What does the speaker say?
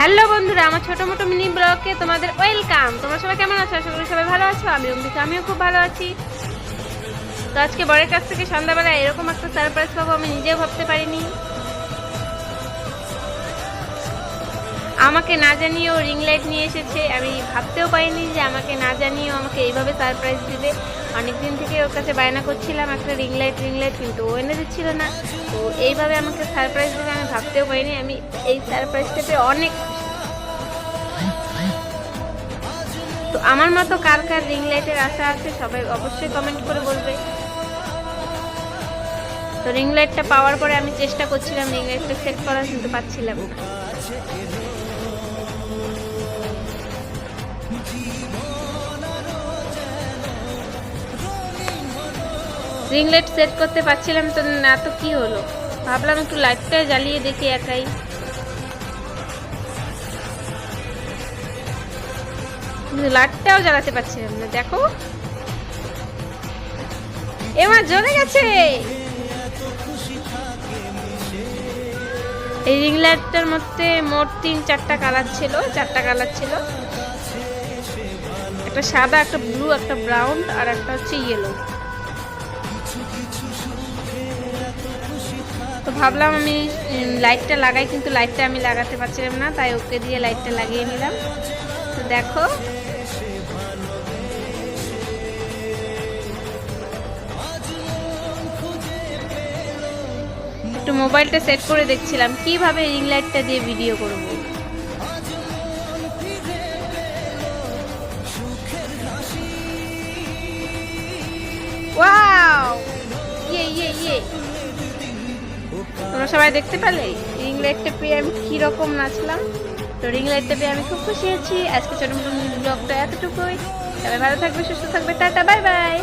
Hello বন্ধুরা, আমার ছোট মোটো মিনি ব্লগে তোমাদের ওয়েলকাম। তোমরা সবাই কেমন আছো? আশা করি সবাই ভালো আছো। আমি অম্বিকা, আমিও খুব ভালো আছি। তো আজকে বরের কাছ থেকে সন্ধ্যাবেলা এরকম একটা সারপ্রাইজ পাবো আমি নিজেও ভাবতে পারিনি। আমাকে না জানিয়েও রিং লাইট নিয়ে এসেছে। আমি ভাবতেও পারিনি যে আমাকে না জানিয়েও আমাকে এইভাবে সারপ্রাইজ দিবে। অনেকদিন থেকে ওর কাছে বায়না করছিলাম একটা রিং লাইট রিং লাইট কিন্তু ও এনে দিচ্ছিল না। তো এইভাবে আমাকে সারপ্রাইজ দেবে আমি ভাবতেও পারিনি। আমি এই সারপ্রাইজটা পেয়ে অনেক তো আমার মতো কার কার রিং লাইটের আশা আছে সবাই অবশ্যই কমেন্ট করে বলবে। তো রিং লাইটটা পাওয়ার পরে আমি চেষ্টা করছিলাম রিং লাইটটা সেট করার, কিন্তু পাচ্ছিলাম না রিং লাইট সেট করতে পারছিলাম তো না তো কি হলো? ভাবলাম একটু লাইটটা জ্বালিয়ে দেখি একাই। লাইটটাও জ্বালাতে পারছিলাম না, দেখো। এবার জ্বলে গেছে। এই রিং লাইটটার মধ্যে মোট তিন চারটা কালার ছিল, চারটা কালার ছিল। একটা সাদা, একটা ব্লু একটা ব্রাউন আর একটা হচ্ছে ইয়েলো তো ভাবলাম আমি লাইটটা লাগাই, কিন্তু লাইটটা আমি লাগাতে পারছিলাম না, তাই ওকে দিয়ে লাইটটা লাগিয়ে নিলাম। তো দেখো। একটু মোবাইলটা সেট করে দেখছিলাম, কীভাবে রিং লাইটটা দিয়ে ভিডিও করব? ইয়ে ইয়ে তোমরা সবাই দেখতে পেলে? রিং লাইটটা পেয়ে আমি কীরকম নাচলাম? তো রিং লাইটটা পেয়ে আমি খুব খুশি আছি আজকে ছোটো ব্লগটা এতটুকুই। তবে ভালো থাকবে, সুস্থ থাকবে। Tata, bye bye.